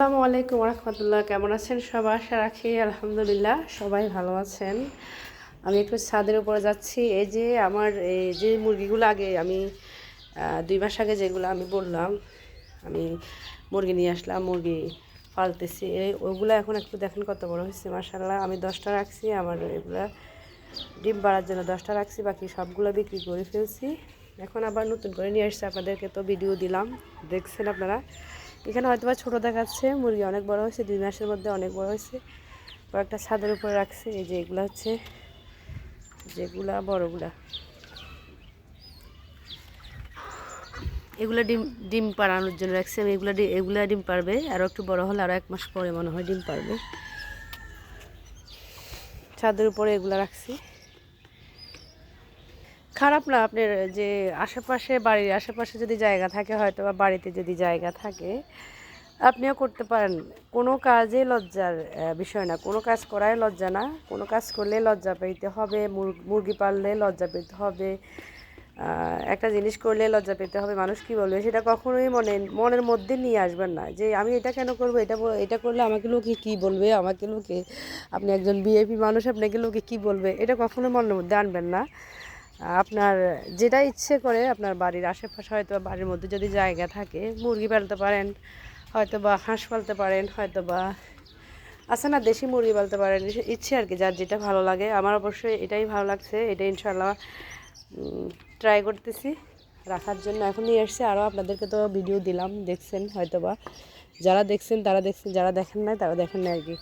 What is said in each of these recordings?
আসসালামু আলাইকুম রহমতুল্লাহ। কেমন আছেন সবাই? আশা রাখি আলহামদুলিল্লাহ সবাই ভালো আছেন। আমি একটু ছাদের উপরে যাচ্ছি। এই যে আমার, এই যে মুরগিগুলো আগে আমি দুই মাস আগে যেগুলো আমি বললাম, আমি মুরগি নিয়ে আসলাম, মুরগি পালতেছি। এই ওগুলো এখন একটু দেখেন কত বড় হয়েছে মাসাল্লাহ আমি দশটা রাখছি আমার এগুলো ডিম বাড়ার জন্য দশটা রাখছি, বাকি সবগুলো বিক্রি করে ফেলছি। এখন আবার নতুন করে নিয়ে আসছি আপনাদেরকে, তো ভিডিও দিলাম। দেখছেন আপনারা? এখানে হয়তো বা ছোটো দেখাচ্ছে, মুরগি অনেক বড় হয়েছে, দুই মাসের মধ্যে অনেক বড় হয়েছে। কয়েকটা ছাদের উপরে রাখছে, এই যে এগুলো হচ্ছে, যেগুলা বড়গুলা। এগুলো ডিম ডিম পাড়ানোর জন্য রাখছি। আমি এগুলো এগুলা ডিম পারবে আরও একটু বড় হলে আরও এক মাস পরে মনে হয় ডিম পারবে ছাদের উপরে এগুলো রাখছি। খারাপ না আপনার যে আশেপাশে বাড়ির আশেপাশে যদি জায়গা থাকে, হয়তো বা বাড়িতে যদি জায়গা থাকে, আপনিও করতে পারেন। কোনো কাজে লজ্জার বিষয় না। কোনো কাজ করাই লজ্জা না। কোনো কাজ করলে লজ্জা পেতে হবে, মুর- মুরগি পাললে লজ্জা পেতে হবে একটা জিনিস করলে লজ্জা পেতে হবে। মানুষ কি বলবে? সেটা কখনোই মনে, মনের মধ্যে নিয়ে আসবেন না। যে আমি এটা কেন করব? এটা এটা করলে আমাকে লোকে কি বলবে? আমাকে লোকে, আপনি একজন বিএপি মানুষ, আপনাকে লোকে কি বলবে? এটা কখনো মনের মধ্যে আনবেন না। আপনার, যেটা ইচ্ছে করে আপনার বাড়ির আশেপাশে হয়তো বাড়ির মধ্যে যদি জায়গা থাকে, মুরগি পালতে পারেন, হয়তো বা হাঁস পালতে পারেন, হয়তো বা আছে না দেশি মুরগি পালতে পারেন ইচ্ছে আর কি, যার যেটা ভালো লাগে। আমার অবশ্যই এটাই ভালো লাগছে এটা ইনশাল্লাহ ট্রাই করতেছি। রাখার জন্য এখন নিয়ে এসছি আরও আপনাদেরকে তো ভিডিও দিলাম, দেখছেন হয়তো বা যারা দেখছেন, তারা দেখছেন, যারা দেখেন নাই, তারা দেখেন না আর কি।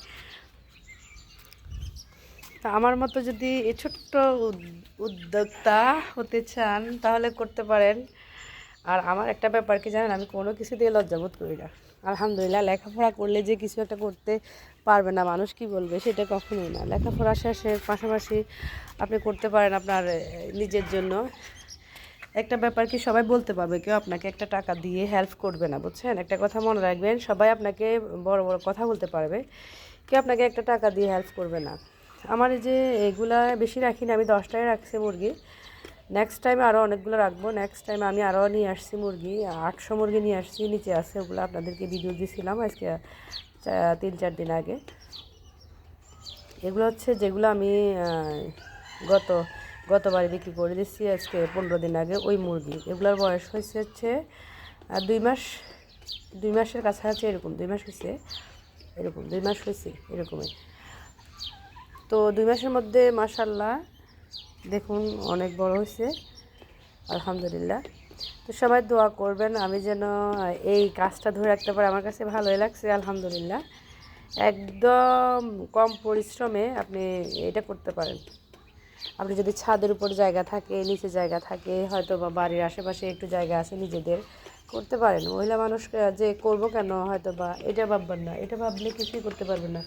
তা আমার মতো যদি এ ছোট্ট উদ্যোক্তা হতে চান, তাহলে করতে পারেন। আর আমার একটা ব্যাপার কি জানেন, আমি কোনো কিছু দিয়ে লজ্জাবোধ করি না। আলহামদুলিল্লাহ, লেখাপড়া করলে যে কিছু একটা করতে পারবে না, মানুষ কি বলবে সেটা কখনোই না। লেখাপড়া শেষের পাশাপাশি আপনি করতে পারেন আপনার নিজের জন্য। একটা ব্যাপার কি, সবাই বলতে পারবে, কেউ আপনাকে একটা টাকা দিয়ে হেল্প করবে না, বুঝছেন? একটা কথা মনে রাখবেন, সবাই আপনাকে বড় বড় কথা বলতে পারবে, কেউ আপনাকে একটা টাকা দিয়ে হেল্প করবে না। আমার যে এগুলা বেশি রাখি না আমি দশটায় রাখছি মুরগি। নেক্সট টাইমে আরও অনেকগুলো রাখব। নেক্সট টাইম আমি আরও নিয়ে আসছি মুরগি। আটশো মুরগি নিয়ে আসছি, নিচে আছে ওগুলো। আপনাদেরকে ভিডিও দিয়েছিলাম আজকে তিন চার দিন আগে। এগুলো হচ্ছে যেগুলো আমি গত, গতবারে বিক্রি করে দিচ্ছি আজকে পনেরো দিন আগে, ওই মুরগি। এগুলোর বয়স হয়েছে হচ্ছে দুই মাস, দুই মাসের কাছাকাছি এরকম, দুই মাস হয়েছে, এরকম, দুই মাস হয়েছে এরকমই। তো দুই মাসের মধ্যে মাসাল্লাহ দেখুন অনেক বড় হয়েছে। আলহামদুলিল্লাহ। তো সবাই দোয়া করবেন, আমি যেন এই কাজটা ধরে রাখতে পারি। আমার কাছে ভালোই লাগছে, আলহামদুলিল্লাহ। একদম কম পরিশ্রমে আপনি এটা করতে পারেন। আপনি যদি ছাদের উপর জায়গা থাকে, নিচে জায়গা থাকে হয়তো বা বাড়ির আশেপাশে একটু জায়গা আছে নিজেদের করতে পারেন। মহিলা মানুষ যে করব কেন হয়তো বা এটা ভাববেন না। এটা ভাবলে কিছুই করতে পারবেন না।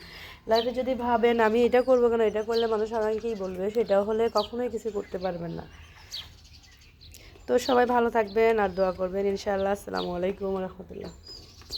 লাইফে যদি ভাবেন, আমি এটা করব কেন, এটা করলে মানুষ আমাকেই বলবে সেটা হলে কখনোই কিছু করতে পারবেন না। তো সবাই ভালো থাকবেন আর দোয়া করবেন। ইনশাআল্লাহ। আসসালামু আলাইকুম রহমতুল্লাহ।